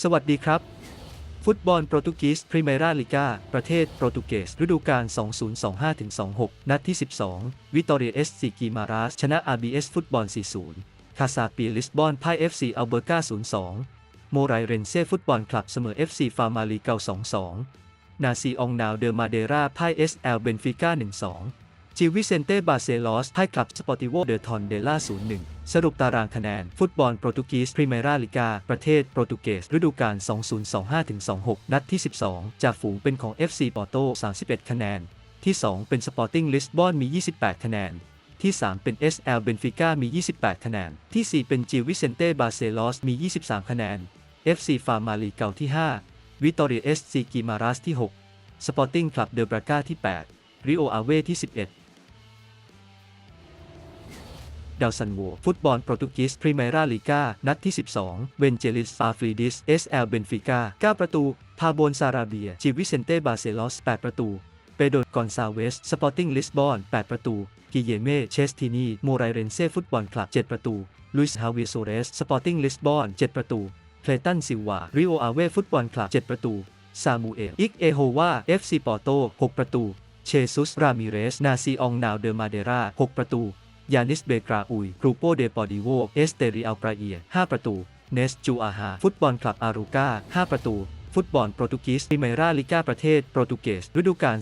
สวัสดีครับ ฟุตบอลโปรตุกีสพรีเมราลิกาประเทศโปรตุเกสฤดูกาล 2025-26 นัดที่ 12 วิตอเรียเอสซีกีมาราสชนะ RBS ฟุตบอล 40 คาซาปีลิสบอนพ่าย FC อัลเบอร์กา 02 โมไรเรนเซ่ฟุตบอลคลับเสมอ FC ฟาร์มาลีเกา 22 นาซีองนาวเดอมาเดราพ่าย SL เบนฟิก้า 1-2 จิวิเซนเต้บาเซลอสพ่ายคลับสปอร์ติโวเดอทอนเดล่า 0-1 สรุปตารางคะแนน ฟุตบอลโปรตุกีสพรีเมราลิกา ประเทศโปรตุเกสฤดูกาล 2025-26 นัดที่ 12 จากฝูงเป็นของ FC ปอโต 31 คะแนน ที่ 2 เป็นสปอร์ติ้งลิสบอนมี 28 คะแนน ที่ 3 เป็น SL เบนฟิก้ามี 28 คะแนน ที่ 4 เป็นจิวิเซนเต้บาเซลอสมี 23 คะแนน FC ฟาร์มาลีเกาที่ 5 วิตอรีเอสซีกิมารัสที่ 6 สปอร์ติ้งคลับเดอบราก้าที่ 8 ริโออาเวที่ 11 ดาวซันโวฟุตบอลโปรตุเกสพรีเมราลิกานัดที่ 12 เวนเจลิสฟาฟรีดิส SL เบนฟิก้า9ประตูพาโบนซาราเบีย จิวิเซนเต้บาเซลอส 8 ประตู เปโดกอนซาเวส สปอร์ติ้งลิสบอน 8 ประตู กิเยเม่ เชสตินี โมไรเรนเซ่ฟุตบอลคลับ 7 ประตู ลุยส์ฮาวิโซเรส สปอร์ติ้งลิสบอน 7 ประตู เพลตันซิลวา ริโออาเวฟุตบอลคลับ 7 ประตู ซามูเอล อิกเอโฮวา FC ปอร์โต 6 ประตู เชซุส รามิเรส นาซีองนาว เดอมาเดรา 6 ประตู ยานิสเบกราอุยกรูโปเดปอดิโว เอสเตริอัลปราเอีย 5 ประตู เนสจูอาฮา ฟุตบอลคลับอารูกา5 ประตู ฟุตบอลโปรตุกีสพรีเมราลิกาประเทศโปรตุเกสฤดูกาล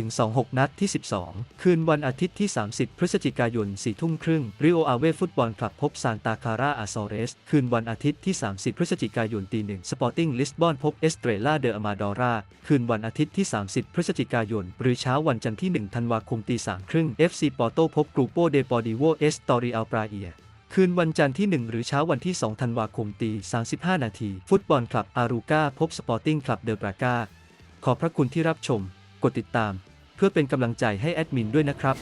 2025-26 นัดที่ 12 คืนวันอาทิตย์ที่ 30 พฤศจิกายน 4 ทุ่มครึ่งริโออาเวฟุตบอลคลับพบซานตาคาราอาซอเรส คืนวันอาทิตย์ที่ 30 พฤศจิกายนตีหนึ่งสปอร์ติ้งลิสบอนพบเอสเตรล่าเดออามาดอราคืนวันอาทิตย์ที่ 30 พฤศจิกายน หรือเช้าวันจันทร์ที่ 1 ธันวาคมตีสามครึ่ง FC ปอโตพบกรูโปเดปอดิโวเอสตอริอัลปราเอีย คืนวันจันทร์ที่ 1 หรือเช้าวันที่ 2 ธันวาคมตี 35 นาที ฟุตบอลคลับอารูกาพบสปอร์ติ้งคลับเดอบราก้า ขอบพระคุณที่รับชม กดติดตาม เพื่อเป็นกำลังใจให้แอดมินด้วยนะครับ